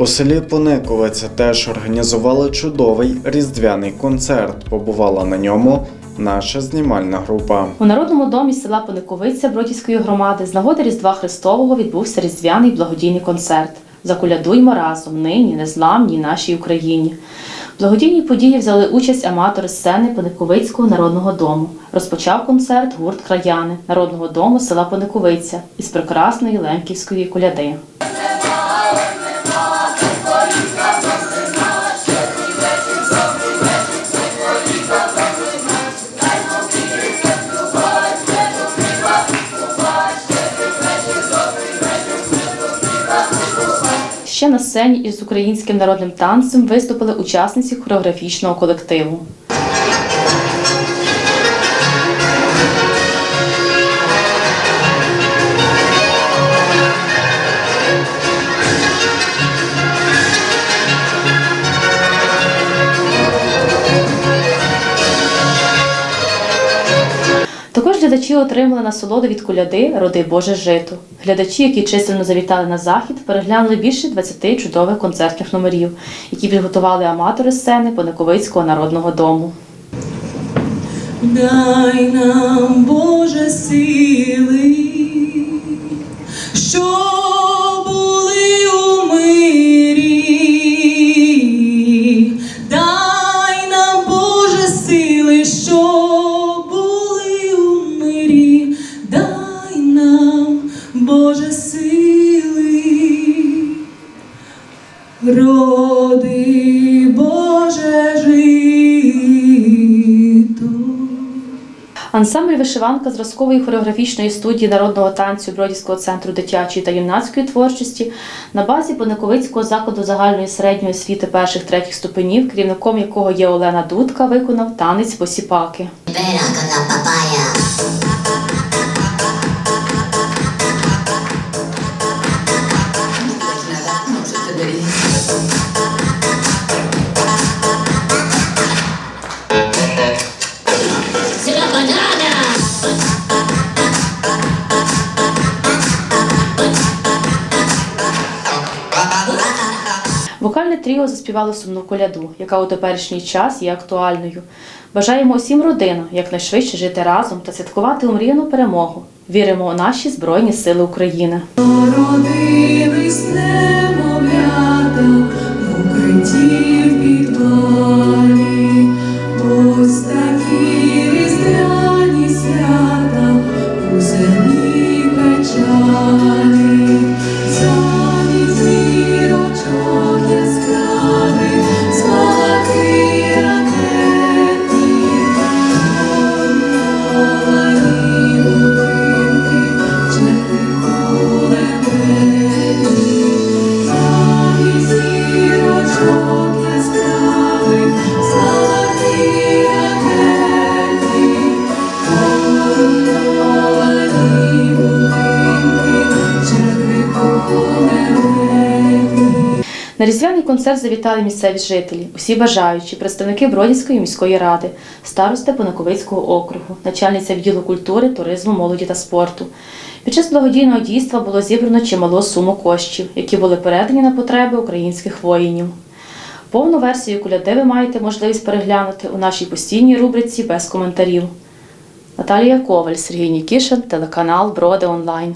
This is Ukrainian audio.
У селі Пониковиця теж організували чудовий різдвяний концерт. Побувала на ньому наша знімальна група. У народному домі села Пониковиця Бродівської громади з нагоди Різдва Христового відбувся різдвяний благодійний концерт. Закулядуймо разом нині незламній нашій Україні. В благодійній події взяли участь аматори сцени Пониковицького народного дому. Розпочав концерт гурт Краяни народного дому села Пониковиця із прекрасної лемківської коляди. Ще на сцені із українським народним танцем виступили учасниці хореографічного колективу. Глядачі отримали насолоду від коляди Роди Боже жито. Глядачі, які численно завітали на захід, переглянули більше 20 чудових концертних номерів, які підготували аматори сцени Пониковицького народного дому. Дай нам, Боже, сили, Роди Боже жито. Ансамбль вишиванка зразкової хореографічної студії народного танцю Бродівського центру дитячої та юнацької творчості на базі Пониковицького закладу загальної середньої освіти перших третіх ступенів, керівником якого є Олена Дудка, виконав танець посіпаки. Espera con Вокальне тріо заспівало сумну коляду, яка у теперішній час є актуальною. Бажаємо усім родинам якнайшвидше жити разом та святкувати умріяну перемогу. Віримо у наші Збройні Сили України. Родились На різдвяний концерт завітали місцеві жителі, усі бажаючі, представники Бродівської міської ради, старости Понаковицького округу, начальниця відділу культури, туризму, молоді та спорту. Під час благодійного дійства було зібрано чималу суму коштів, які були передані на потреби українських воїнів. Повну версію коляди ви маєте можливість переглянути у нашій постійній рубриці без коментарів. Наталія Коваль, Сергій Нікішин, телеканал Броди Онлайн.